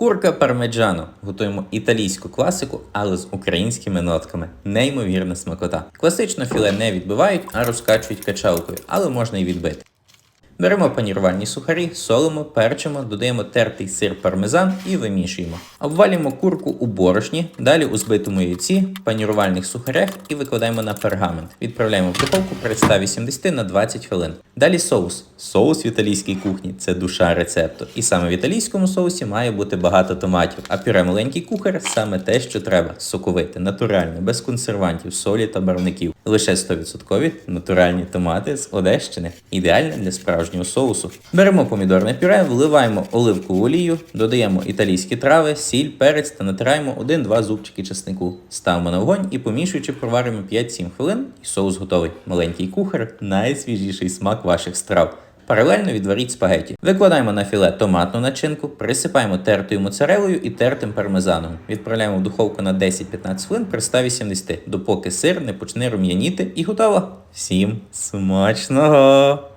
Курка пармеджано. Готуємо італійську класику, але з українськими нотками. Неймовірна смакота. Класично філе не відбивають, а розкачують качалкою, але можна і відбити. Беремо панірувальні сухарі, солимо, перчимо, додаємо тертий сир пармезан і вимішуємо. Обвалюємо курку у борошні, далі у збитому яйці, панірувальних сухарях і викладаємо на пергамент. Відправляємо в духовку при 180 на 20 хвилин. Далі соус. Соус в італійській кухні це душа рецепту. І саме в італійському соусі має бути багато томатів. А пюре маленький кухар саме те, що треба. Соковите, натуральне, без консервантів, солі та барвників. Лише 100% натуральні томати з Одещини. Ідеальне для справжнього соусу. Беремо помідорне пюре, вливаємо оливкову олію, додаємо італійські трави, сіль, перець та натираємо 1-2 зубчики чеснику. Ставимо на вогонь і помішуючи проваримо 5-7 хвилин, і соус готовий. Маленький кухар найсвіжіший смак ваших страв. Паралельно відваріть спагеті. Викладаємо на філе томатну начинку, присипаємо тертою моцарелою і тертим пармезаном. Відправляємо в духовку на 10-15 хвилин при 180, допоки сир не почне рум'яніти і готово. Всім смачного!